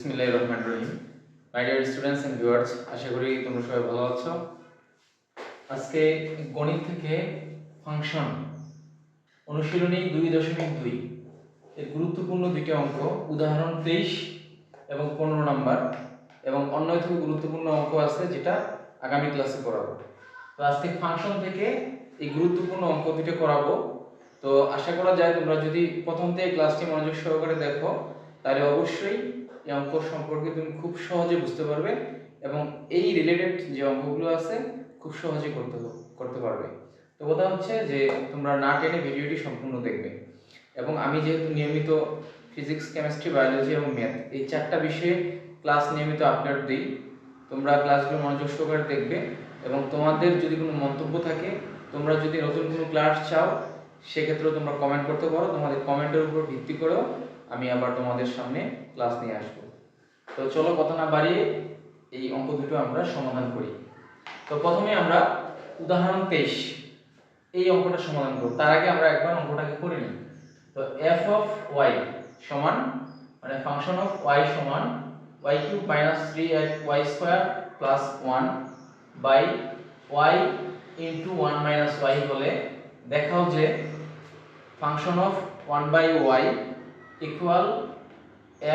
বিসমিল্লাহির রহমানির রহিম। My dear students and viewers আশা করি তোমরা সবাই ভালো আছো। আজকে গণিত থেকে ফাংশন অনুশীলনী দুই দশমিক দুই, এর গুরুত্বপূর্ণ দুইটি অঙ্ক, উদাহরণ তেইশ এবং পনেরো নাম্বার, এবং অন্য থেকে গুরুত্বপূর্ণ অঙ্ক আছে যেটা আগামী ক্লাসে করাবো তো আজকে ফাংশন থেকে এই গুরুত্বপূর্ণ অঙ্ক দুটো করাবো। তো আশা করা যায় তোমরা যদি প্রথম থেকে ক্লাসটি মনোযোগ সহকারে দেখো, তাহলে অবশ্যই এই অঙ্ক সম্পর্কে তুমি খুব সহজে বুঝতে পারবে এবং এই রিলেটেড যে অঙ্কগুলো আছে, খুব সহজে করতে করতে পারবে। তো কথা হচ্ছে যে তোমরা না টেনে ভিডিওটি সম্পূর্ণ দেখবে। এবং আমি যেহেতু নিয়মিত ফিজিক্স কেমিস্ট্রি বায়োলজি এবং ম্যাথ এই চারটা বিষয়ে ক্লাস নিয়মিত আপলোড দিই, তোমরা ক্লাসগুলো মনোযোগ সহকারে দেখবে এবং তোমাদের যদি কোনো মন্তব্য থাকে, তোমরা যদি নতুন কোনো ক্লাস চাও, সেক্ষেত্রেও তোমরা কমেন্ট করতে পারো। তোমাদের কমেন্টের উপর ভিত্তি করেও আমি আবার তোমাদের সামনে ক্লাস নিয়ে আসব। তো চলো কথা না বাড়িয়ে এই অঙ্ক দুটো আমরা সমাধান করি। তো প্রথমে আমরা উদাহরণ তেইশ। এই অঙ্কটা সমাধান করব। তার আগে আমরা একবার অঙ্কটাকে করে নিই। তো এফ অফ ওয়াই সমান মানে ফাংশন অফ ওয়াই সমান y cube minus three y square plus one by y into one minus y হলে দেখাও যে function of one by y equal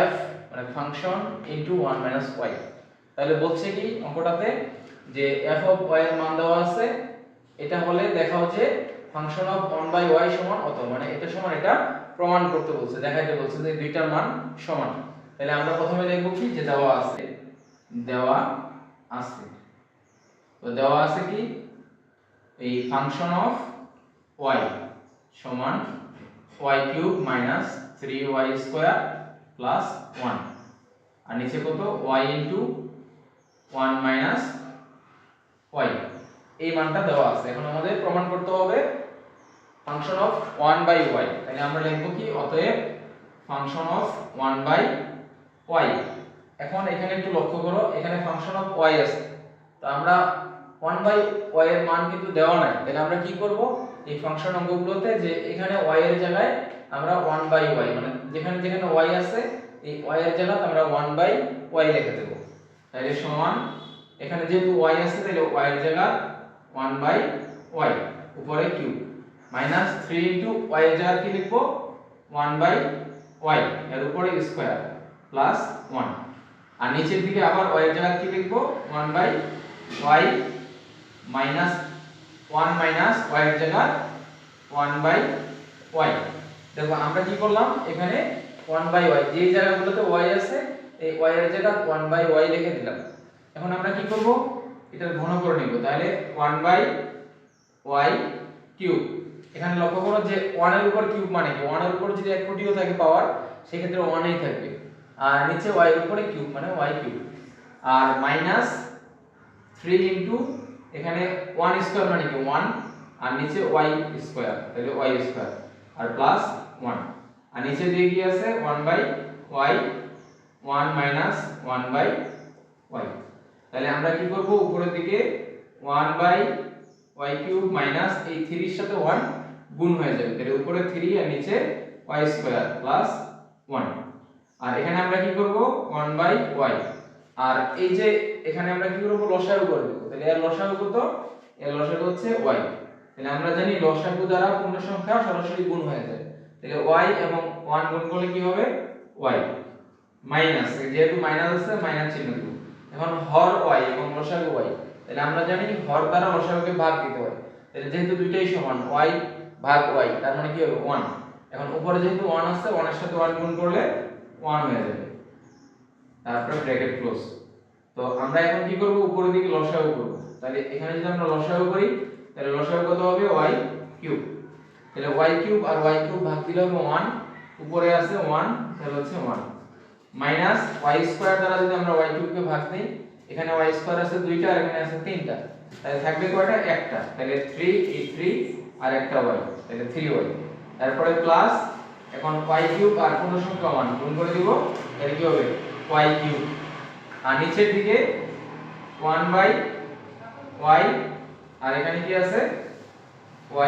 f মানে function into one minus y তাহলে বলছে কি অঙ্কটাতে? যে এফ অফ ওয়াই এর মান দেওয়া আছে, এটা হলে দেখাও যে function of one by y সমান অত মানে এটা সমান এটা প্রমাণ করতে বলছে, দেখাইতে বলছে যে দুইটার মান সমান। তাহলে আমরা প্রথমে দেখব কি? যে দেওয়া আছে দেওয়া আছে। তো দেওয়া আছে কি? এই ফাংশন অফ ওয়াই সমান y cube minus three y square plus one আর নিচে কত? Y into one minus y এই মানটা দেওয়া আছে। এখন আমাদের প্রমাণ করতে হবে function of one by y তাহলে আমরা লিখব কি? অতএব function of one by y এখন এখানে একটু লক্ষ্য করো, এখানে ফাংশন অফ ওয়াই আছে। তো আমরা ওয়ান বাই ওয়াই এর মান কিন্তু দেওয়া নাই। তাহলে আমরা কি করব? এই ফাংশন অঙ্কগুলোতে যে এখানে ওয়াই এর জায়গায় আমরা ওয়ান বাই ওয়াই মানে যেখানে যেখানে ওয়াই আছে, এই ওয়াই এর জায়গায় আমরা ওয়ান বাই ওয়াই লিখে দেবো। তাহলে সমান, এখানে যেহেতু ওয়াই আছে, তাহলে ওয়াই এর জায়গায় ওয়ান বাই ওয়াই উপরে cube minus three into y এর জায়গায় কি লিখব? ওয়ান বাই ওয়াই এর উপরে স্কোয়ার প্লাস ওয়ান আর নিচের দিকে আবার ওয়াই এর জায়গায় কি লিখব? One by y minus one minus y এর জায়গায় ওয়ান বাই ওয়াই দেখো, আমরা কি করলাম? এখানে ওয়ান বাই ওয়াই যে জায়গাগুলোতে ওয়াই আছে, এই ওয়াই এর জায়গায় ওয়ান বাই ওয়াই লিখে দিলাম। এখন আমরা কি করব? এটা ঘন করে নিব। তাহলে ওয়ান বাই ওয়াই কিউব এখানে লক্ষ্য করো যে ওয়ানের উপর কিউব মানে কি? ওয়ানের উপর যদি এক কোটিও থাকে পাওয়ার সেই ক্ষেত্রে ওয়ানই থাকবে। আর নিচে ওয়াই এর উপরে কিউব মানে ওয়াই কিউব আর মাইনাস থ্রি ইন্টু এখানে ওয়ান স্কোয়ার মানে কি? ওয়ান আর নিচে ওয়াই স্কোয়ার তাহলে ওয়াই স্কোয়ার আর প্লাস ওয়ান আর নিচে দিয়ে কি আছে? One by y one minus one by y তাহলে আমরা কি করব? উপরের দিকে one by y cube minus এই থ্রির সাথে ওয়ান গুণ হয়ে যাবে। তাহলে উপরে থ্রি আর নিচে ওয়াই স্কোয়ার প্লাস ওয়ান আর এখানে আমরা কি করব? ওয়ান বাই ওয়াই আর এই যে এখানে আমরা কি করব? লসাগু করে দেব। তাহলে এর লসাগু কত? এর লসাগু হচ্ছে ওয়াই তাহলে আমরা জানি লসাগু দ্বারা পূর্ণ সংখ্যা সরাসরি গুণ হয়ে যায় তাহলে ওয়াই এবং ওয়ান গুণ করলে কি হবে? ওয়াই মাইনাস যেহেতু মাইনাস আছে মাইনাস চিহ্ন দেব। এখন হর ওয়াই এবং লসাগু ওয়াই তাহলে আমরা জানি হর দ্বারা লসাগুকে ভাগ দিতে হয়। তাহলে যেহেতু দুইটাই সমান ওয়াই ভাগ ওয়াই তার মানে কি হবে? ওয়ান এখন উপরে যেহেতু ওয়ান আছে ওয়ানের সাথে ওয়ান গুণ করলে ওয়ান হয়ে যাবে। তারপরে ব্র্যাকেট ক্লোজ তো আমরা এখন কি করব? উপরের দিকে লসাগু করব। তাহলে এখানে যদি আমরা লসাগু করি, তাহলে লসাগু কত হবে? y কিউব তাহলে y কিউব আর y কিউব ভাগ দিলে হবে 1 উপরে আছে 1 তাহলে হচ্ছে 1 মাইনাস y স্কয়ার দ্বারা যদি আমরা y কিউবকে ভাগ দেই, এখানে y স্কয়ার আছে দুইটা আর এখানে আছে তিনটা। তাহলে থাকবে কয়টা? একটা। তাহলে 3 এই 3 আর একটা y তাহলে 3y তারপরে প্লাস এখন y কিউব আর পূর্ণ সংখ্যা 1 গুণ করে দিব, তাহলে কি হবে? y কিউব আর নিচের দিকে 1 বাই y, আর এখানে কি আছে?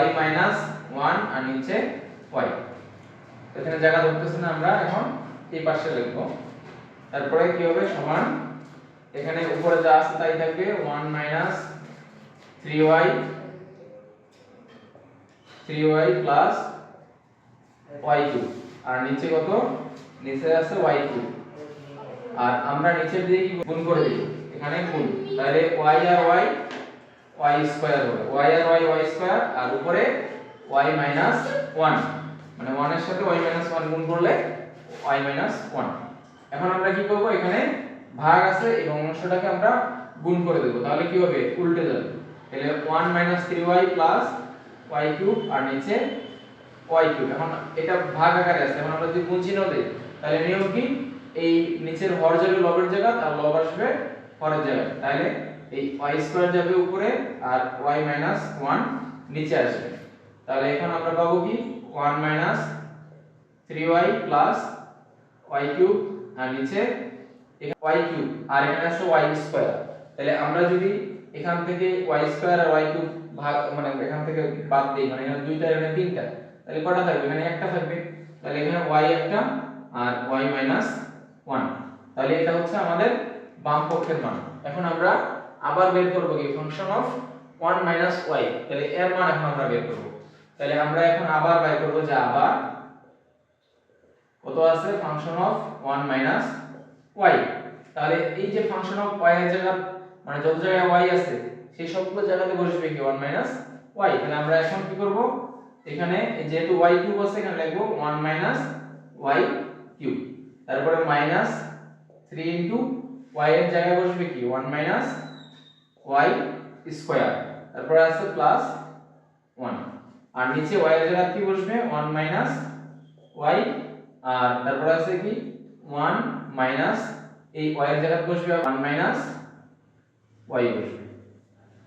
y মাইনাস 1 আর নিচে y এখানে জায়গা ধরতেছে না আমরা, এখন এই পাশে লিখব। তারপরে কি হবে? সমান। এখানে উপরে যা আছে তাই থাকবে 1 minus 3y 3y plus y cube. আর নিচে কত? নিচে আছে y কিউব। আর আমরা নিচের দিকে কি গুণ করে দিই? এখানে গুণ। তাহলে y আর y y স্কয়ার হবে। y আর y y স্কয়ার, আর উপরে y মাইনাস 1 মানে 1 এর সাথে y মাইনাস 1 গুণ করলে y মাইনাস 1 এখন আমরা কি করব? এখানে ভাগ আছে এবং অংশটাকে আমরা গুণ করে দেব। তাহলে কি হবে? উল্টে যাবে। তাহলে 1 minus 3y plus y cube আর নিচে y কিউব এখন এটা ভাগ আকারে আছে। এখন আমরা যদি গুণ চিহ্ন দেই, তাহলে নিয়ম কি? এই নিচের হর যাবে লবের জায়গা আর লব আসবে হরের জায়গায়। তাহলে এই y স্কয়ার যাবে উপরে আর y মাইনাস 1 নিচে আসবে। তাহলে এখানে আমরা পাবো কি? 1 মাইনাস 3y প্লাস আর নিচে এখানে y কিউব আর এখানে আছে y স্কয়ার তাহলে আমরা যদি এখান থেকে y স্কয়ার আর y কিউব ভাগ মানে এখান থেকে বাদ দেই মানে এখানে দুইটা এখানে তিনটা, তাহলে কটা থাকবে? এখানে একটা থাকবে। তাহলে এখানে y একটা আর y মাইনাস 1 তাহলে এটা হচ্ছে আমাদের বাম পক্ষের মান। এখন আমরা আবার বের করব কি? ফাংশন অফ 1 মাইনাস y তাহলে এর মান এখন আমরা বের করব। তাহলে আমরা এখন আবার বাই করব যে আবার। কত আছে? ফাংশন অফ 1 মাইনাস y তাহলে এই যে ফাংশন অফ y এর জায়গা মানে যত জায়গায় y আছে, সেই সবগুলো জায়গাতে বসবে কি? 1 মাইনাস y তাহলে আমরা এখন কি করব? এখানে যেহেতু y কিউব আছে, এখানে লিখব 1 মাইনাস y কিউব তারপরে মাইনাস 3 ইনটু y এর জায়গায় বসবে কি? 1 মাইনাস y স্কয়ার তারপরে আছে প্লাস 1 আর নিচে y এর জায়গায় কি বসবে? 1 মাইনাস y, আর তারপর আছে কি? 1 মাইনাস এই y এর জায়গায় বসবে 1 মাইনাস y বসবে।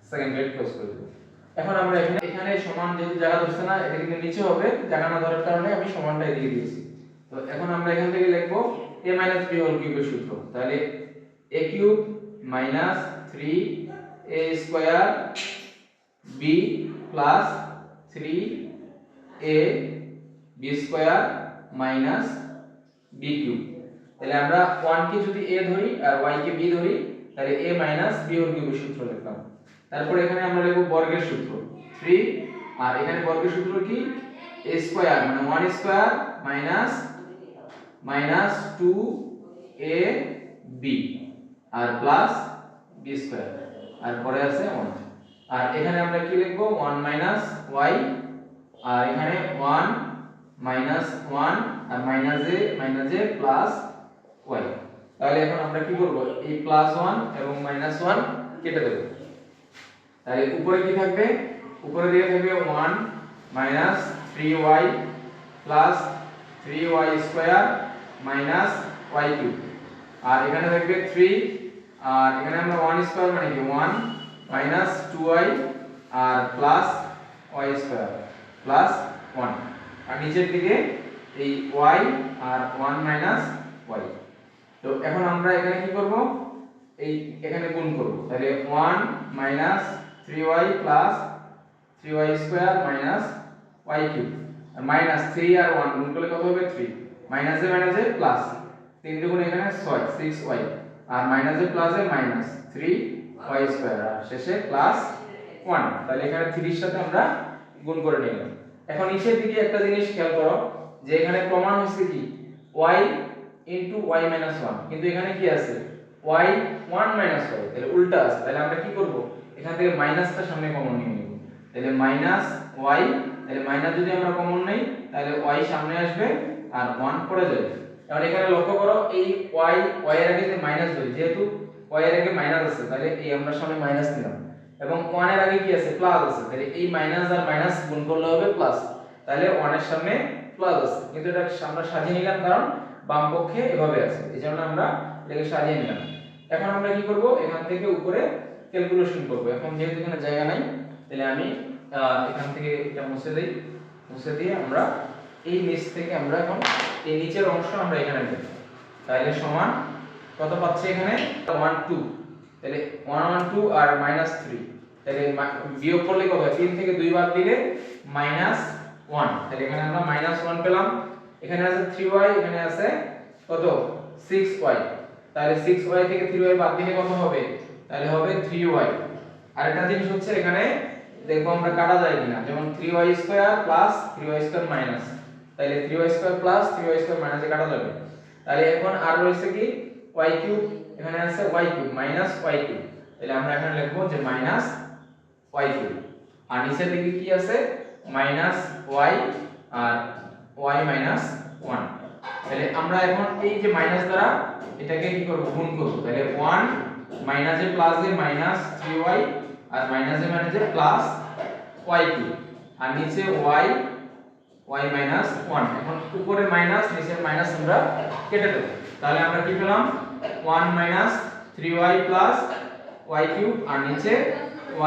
সেকেন্ড ব্রেড ক্লোজ করে এখন আমরা এখানে এখানে সমান যেহেতু জায়গা ধরছে না এটা কিন্তু নিচে হবে জায়গা না ধরার কারণে আমি সমানটা এদিকে দিয়েছি। তো এখন আমরা এখান থেকে লিখব a মাইনাস b হোল কিউবের সূত্র। তাহলে a cube minus 3 a square b plus 3 a b square minus b cube তাহলে আমরা 1 কে যদি a ধরি আর y কে b ধরি, তাহলে a মাইনাস b হোল কিউবের সূত্র লিখলাম। তারপর এখানে আমরা লিখব বর্গের সূত্র। 3 আর এখানে বর্গের সূত্র কি? a স্কয়ার মানে 1 square minus minus 2 a b, আর প্লাস b স্কয়ার আর পরে আছে 1 আর এখানে আমরা কি লিখব? 1 মাইনাস y, আর এখানে 1 minus 1 R minus a minus a plus y তাহলে এখন আমরা কি করব? এই প্লাস 1 এবং মাইনাস 1 কেটে দেব। তাহলে উপরে কি থাকবে? উপরে দিয়ে থাকবে 1 minus 3y plus 3y square minus y cube আর এখানে থাকবে 3 আর এখানে আমরা 1 স্কয়ার মানে কি? 1 মাইনাস 2y আর প্লাস y স্কয়ার প্লাস 1 আর নিচের দিকে এই y আর 1 মাইনাস y তো এখন আমরা এখানে কি করব? এই এখানে গুণ করব। তাহলে 1 minus 3y plus 3y square minus y cube আর মাইনাস 3 আর 1 গুণ করলে কত হবে? 3 মাইনাস মাইনাস প্লাস 3 দুগুণ এখানে 6 6y আর minus plus minus 3y square আর শেষে প্লাস 1 তাহলে এখানে 3 এর সাথে আমরা গুণ করে নিলাম। এখন নিচের দিকে একটা জিনিস খেয়াল করো, যে এখানে প্রমাণ হচ্ছে কি? y y মাইনাস 1 কিন্তু এখানে কি আছে? y 1 মাইনাস y তাহলে উল্টা আছে। তাহলে আমরা কি করব? এখান থেকে মাইনাসটা সামনে কমন নিয়ে নেব। তাহলে মাইনাস y তাহলে মাইনাস যদি আমরা কমন নেই, তাহলে y সামনে আসবে আর 1 পড়ে যাবে। এবার এখানে লক্ষ্য করো, এই y y এর আগে যে মাইনাস ধরি, যেহেতু y এর আগে মাইনাস আছে, তাহলে এই আমরা সামনে মাইনাস নিলাম এবং 1 এর আগে কি আছে? প্লাস আছে। তাহলে এই মাইনাস আর মাইনাস গুণ করলে হবে প্লাস তাহলে 1 এর সামনে প্লাস আছে। কিন্তু এটা আমরা সাজিয়ে নিলাম কারণ বাম পক্ষে এভাবে আছে। এজন্য আমরা এটাকে সাজিয়ে নিলাম। এখন আমরা কি করব? এখান থেকে উপরে ক্যালকুলেশন করব। এখন যেহেতু এখানে জায়গা নাই, তাহলে আমি এখান থেকে এটা মুছে দেই। মুছে দিয়ে আমরা এই নিচ থেকে আমরা এখন, এই নিচের অংশ আমরা এখানে দেব। তাহলে সমান কত পাচ্ছি এখানে? 1 2 তাহলে 1 1 2 আর মাইনাস 3 তাহলে বিয়োগ করলে কত 3 থেকে দুই বার দিলে মাইনাস 1 তাহলে এখানে আমরা মাইনাস 1 পেলাম। এখানে আছে 3y এখানে আছে কত? 6y তাহলে 6y থেকে 3y বাদ দিলে কত হবে? তাহলে হবে 3y আরেকটা জিনিস হচ্ছে এখানে, দেখব আমরা কাটা যায় কিনা। যেমন 3y square plus 3y square minus তাহলে 3y square plus 3y square মাইনাসে কাটা যাবে। তাহলে এখন আর রয়েছে কি? Y কিউব এখানে আছে y cube minus y cube তাহলে আমরা এখানে লিখব যে মাইনাস y কিউব আর নিচের দিকে কি আছে? মাইনাস y আর y মাইনাস 1 তাহলে আমরা এখন এই যে মাইনাস দ্বারা এটাকে কি করব? গুণ করব। তাহলে 1 মাইনাসে প্লাসে মাইনাস 3y আর মাইনাসে মাইনাসে প্লাস y কিউব আর নিচে y y মাইনাস 1 এখন উপরে মাইনাস নিচে মাইনাস আমরা কেটে দেব। তাহলে আমরা কি পেলাম? 1 minus 3y plus y cube আর নিচে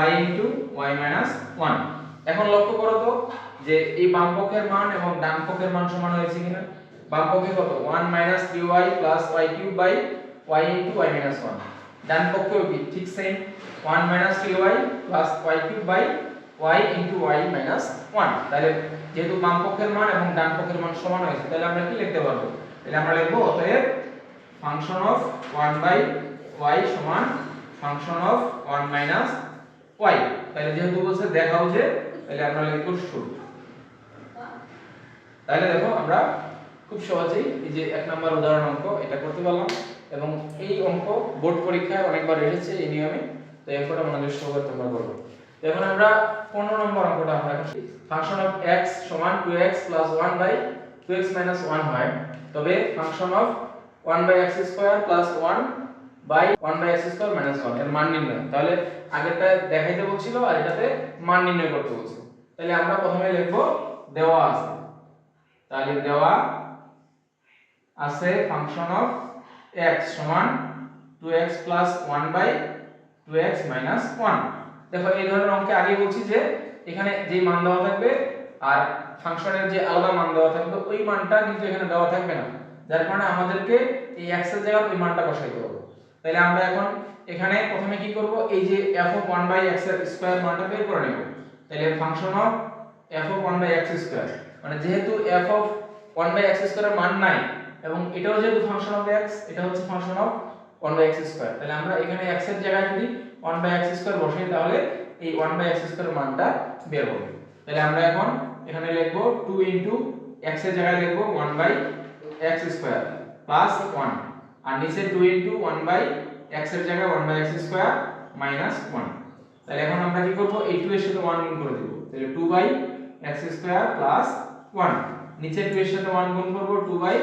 y ইনটু y মাইনাস 1 এখন লক্ষ্য করো তো যে এই বাম পক্ষের মান এবং ডান পক্ষের মান সমান হয়েছে কিনা? বাম পক্ষে কত? 1 minus 3y plus y cube by y into y minus 1 ডান পক্ষেও কি? ঠিক same 1 minus 3y plus y cube by y into y minus 1 তাহলে যেহেতু বাম পক্ষের মান এবং ডান পক্ষের মান সমান হয়েছে, তাহলে আমরা কি লিখতে পারব? তাহলে আমরা লিখব অতএব ফাংশন অফ 1 বাই y সমান ফাংশন অফ 1 মাইনাস y তাহলে যেহেতু বলছে দেখাও যে তাহলে আমরা লিখব শুরু। তাহলে দেখো আমরা খুব সহজেই এই যে এক নম্বর উদাহরণ অঙ্ক এটা করতে পারলাম এবং এই অঙ্ক বোর্ড পরীক্ষায় অনেকবার এসেছে এই নিয়মে, তো এরপরে মনোযোগ সহকারে তোমরা করবে। এখন আমরা 15 নম্বর অঙ্কটা আমরা ফাংশন অফ x সমান 2x 1 বাই 2x 1 হয়। তবে function of 1 by x square 1 by 1 by x square 1 এর মান নির্ণয়। তাহলে আগেরটা দেখাইতে বলছিল আর এটাতে মান নির্ণয় করতে বলছে। তাহলে আমরা প্রথমে লিখব দেওয়া আছে। তাহলে দেওয়া আছে ফাংশন অফ x সমান 2x 1 বাই 2x 1 দেখো এই ধরনের অঙ্কে আগে বলছি যে এখানে যে মান দেওয়া থাকবে আর ফাংশনের যে আলাদা মান দেওয়া থাকবে, ওই মানটা কিন্তু এখানে দেওয়া থাকবে না। যার কারণে আমাদেরকে এই এর জায়গায় ওই মানটা বসাইতে হবে। তাহলে আমরা এখন এখানে প্রথমে কি করব? এই যে f অফ 1 বাই x এর স্কয়ার মানটা বের করে নেব। তাহলে function of f of 1 by x square মানে যেহেতু f অফ 1 বাই x স্কয়ারের মান নাই, এবং এটাও যেহেতু ফাংশন অফ x, এটা হচ্ছে function of 1 by x square তাহলে আমরা এখানে x এর জায়গায় যদি 1 বাই x স্কয়ার বসাই, তাহলে এই 1 বাই x স্কয়ার মানটা বের হবে। তাহলে আমরা এখন এখানে লিখব 2 ইনটু x এর জায়গায় লিখব 1 বাই x স্কয়ার প্লাস 1 আর নিচে 2 ইনটু 1 বাই x এর জায়গায় 1 বাই x স্কয়ার মাইনাস 1 তাহলে এখন আমরা কি করব? এই 2 এর সাথে 1 গুণ করে দেব। তাহলে 2 বাই x স্কয়ার প্লাস 1 নিচে 2 এর সাথে 1 গুণ করব 2 বাই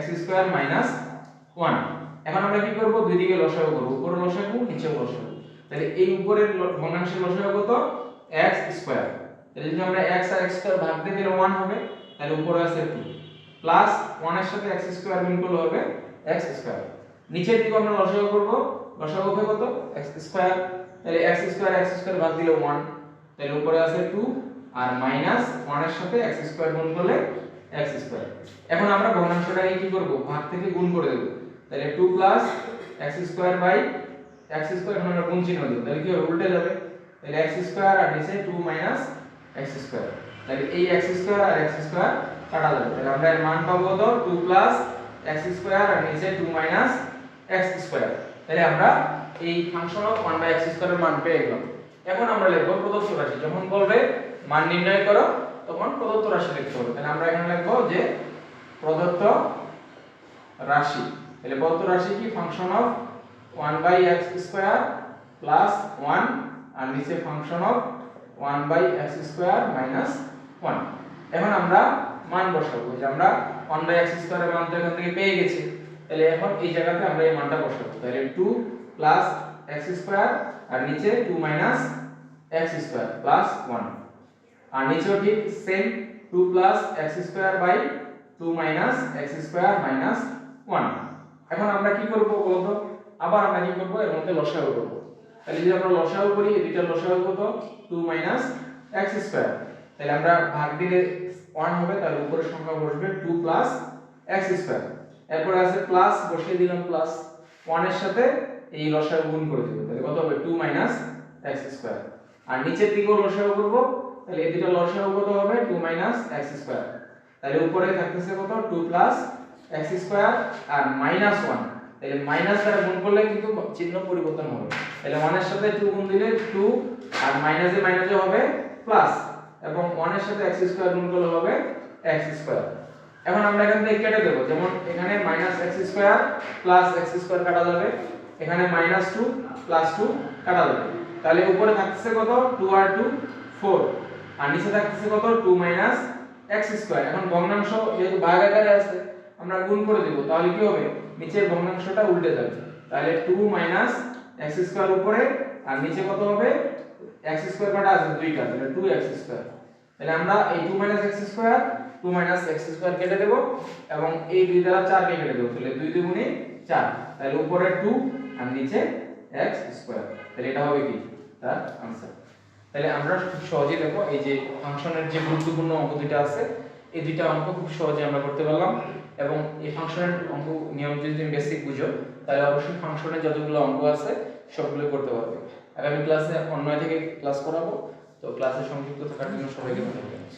x স্কয়ার মাইনাস 1 এখন আমরা কি করব? দুই দিকে লসাগু করব। উপরে লসাগু নিচে লসাগু। তাহলে এই উপরের ভগ্নাংশের লসাগু কত? x স্কয়ার তাহলে যদি আমরা x আর x স্কয়ার ভাগ দিয়ে দিলে 1 হবে, তাহলে উপরে আছে 2 প্লাস 1 এর সাথে x স্কয়ার গুণ করলে হবে x স্কয়ার নিচের দিকে আমরা লসাগু করব। লসাগু হবে কত? x স্কয়ার তাহলে x স্কয়ার x স্কয়ার ভাগ দিলে 1 তাহলে উপরে আছে 2 আর মাইনাস 1 এর সাথে x স্কয়ার গুণ করলে x স্কয়ার এখন আমরা ভগ্নাংশটাকে কি করব? ভাগ থেকে গুণ করে দেব। তাহলে 2 plus x square by x square এখন আমরা গুণ চিহ্ন দেব। তাহলে কি হবে? উল্টে যাবে। তাহলে x স্কয়ার আর নিচে 2 মাইনাস x স্কয়ার তাহলে এই x স্কয়ার আর x স্কয়ার কাটা যাবে। তাহলে আমরা এর মান পাবো তো 2 প্লাস x স্কয়ার আর নিচে 2 মাইনাস x স্কয়ার তাহলে আমরা এই ফাংশন অফ 1 বাই x স্কয়ারের মান পেয়ে গেলাম। এখন আমরা লিখব প্রদত্ত রাশি। যখন বলবে মান নির্ণয় করো, তখন প্রদত্ত রাশি লিখতে হবে। তাহলে আমরা এখানে লিখব যে প্রদত্ত রাশি। তাহলে প্রদত্ত রাশি কি? Function of 1 by x square plus 1 আর নিচে function of 1 by x square minus 1 এখন আমরা মান বসাবো। যে আমরা 1 বাই x স্কয়ারের মান তো এখান থেকে পেয়ে গেছি। তাহলে এখন এই জায়গাতে আমরা এই মানটা বসাবো। তাহলে 2 প্লাস x স্কয়ার আর নিচে 2 মাইনাস x স্কয়ার প্লাস 1 আর নিচেও ঠিক same 2 plus x square by 2 minus x square minus 1 এখন আমরা কি করব বলতো? আবার আমরা কি করব? এর মধ্যে লসাগু করব। তাহলে যদি আমরা লসাগু করি, এই দুইটা লসাগু কত? 2 মাইনাস x স্কয়ার তাহলে আমরা ভাগ দিলে 1 হবে তাহলে উপরের সংখ্যা বসবে 2 প্লাস x স্কয়ার এরপর আছে প্লাস বসিয়ে দিলাম প্লাস 1 এর সাথে এই লসাগু গুণ করে দেব। তাহলে কত হবে? 2 মাইনাস x স্কয়ার আর নিচের দিকেও লসাগু করব, তাহলে এই দুটো লসাগু কত হবে? 2 মাইনাস x স্কয়ার তাহলে উপরে থাকতেছে কত? 2 প্লাস x স্কয়ার আর মাইনাস 1 তাহলে মাইনাস দ্বারা গুণ করলে কিন্তু চিহ্ন পরিবর্তন হবে। তাহলে 1 এর সাথে 2 গুণ দিলে 2 আর মাইনাসে মাইনাসে হবে প্লাস এবং 1 এর সাথে x স্কয়ার গুণ করলে হবে x স্কয়ার এখন আমরা এখান থেকে কেটে দেব। যেমন এখানে এক্স স্কোয়ার এক্স স্কোয়ার কাটা যাবে। এখানে মাইনাস টু প্লাস টু কাটা যাবে। তাহলে উপরে থাকতেছে কত? টু আর টু ফোর আর নিচে থাকতেছে কত? টু মাইনাস এক্স স্কোয়ার এখন ভগ্নাংশ যেহেতু ভাগ আকারে আছে, আমরা গুণ করে দেব। তাহলে কি হবে? নিচের ভগ্নাংশটা উল্টে যাবে। তাহলে টু মাইনাস এক্স স্কোয়ার উপরে, আর নিচে কত হবে? এক্স স্কোয়ার কাটা আছে দুইটা। তাহলে টু এক্স স্কোয়ার তাহলে আমরা এই two minus x square two minus x square কেটে দেবো এবং এই দুই দ্বারা চার কে কেটে দেবো। তাহলে দুই দুগুণে চার। তাহলে উপরে টু আর নিচে এক্স স্কোয়ার তাহলে এটা হবে কি? তার আনসার তাহলে আমরা খুব সহজেই দেখো, এই যে ফাংশনের যে গুরুত্বপূর্ণ অঙ্ক দুইটা আছে, এই দুইটা অঙ্ক খুব সহজে আমরা করতে পারলাম। এবং এই ফাংশনের অঙ্ক নিয়ম যদি তুমি বেসিক বুঝো, তাহলে অবশ্যই ফাংশনের যতগুলো অঙ্ক আছে, সবগুলো করতে পারবে। আগামী ক্লাসে অন্য থেকে ক্লাস করাবো। তো ক্লাসে সংযুক্ত থাকার জন্য সবাইকে ধন্যবাদ।